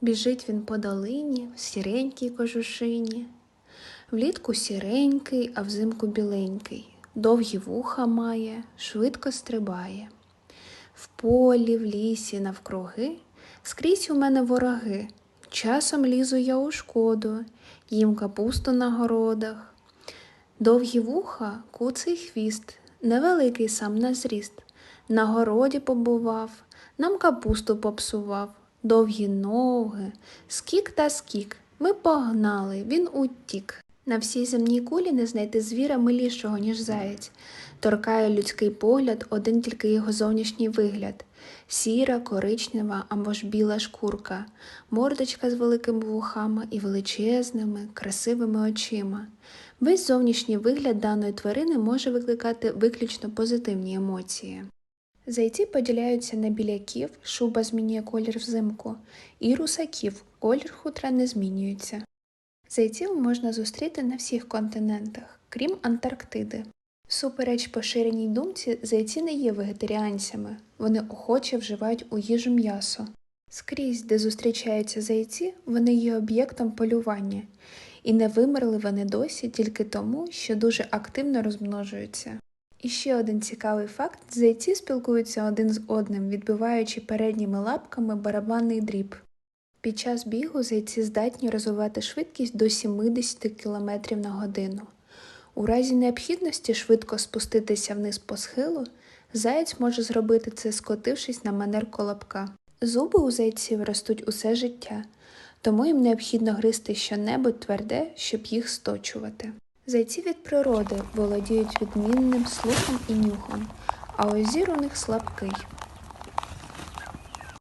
Біжить він по долині, в сіренькій кожушині. Влітку сіренький, а взимку біленький. Довгі вуха має, швидко стрибає. В полі, в лісі, навкруги, скрізь у мене вороги. Часом лізу я у шкоду, їм капусту на городах. Довгі вуха, куций хвіст, невеликий сам на зріст. На городі побував, нам капусту попсував, довгі ноги, скік та скік. Ми погнали, він утік. На всій земній кулі не знайти звіра милішого, ніж заєць. Торкає людський погляд один тільки його зовнішній вигляд. Сіра, коричнева або ж біла шкурка, мордочка з великими вухами і величезними, красивими очима. Весь зовнішній вигляд даної тварини може викликати виключно позитивні емоції. Зайці поділяються на біляків, шуба змінює колір взимку, і русаків, колір хутра не змінюється. Зайців можна зустріти на всіх континентах, крім Антарктиди. Всупереч поширеній думці, зайці не є вегетаріанцями, вони охоче вживають у їжу м'ясо. Скрізь, де зустрічаються зайці, вони є об'єктом полювання, і не вимерли вони досі тільки тому, що дуже активно розмножуються. І ще один цікавий факт: зайці спілкуються один з одним, відбиваючи передніми лапками барабанний дріб. Під час бігу зайці здатні розвивати швидкість до 70 км на годину. У разі необхідності швидко спуститися вниз по схилу, заєць може зробити це, скотившись на манер колобка. Зуби у зайців ростуть усе життя, тому їм необхідно гризти щонебудь тверде, щоб їх сточувати. Зайці від природи володіють відмінним слухом і нюхом, а озір у них слабкий.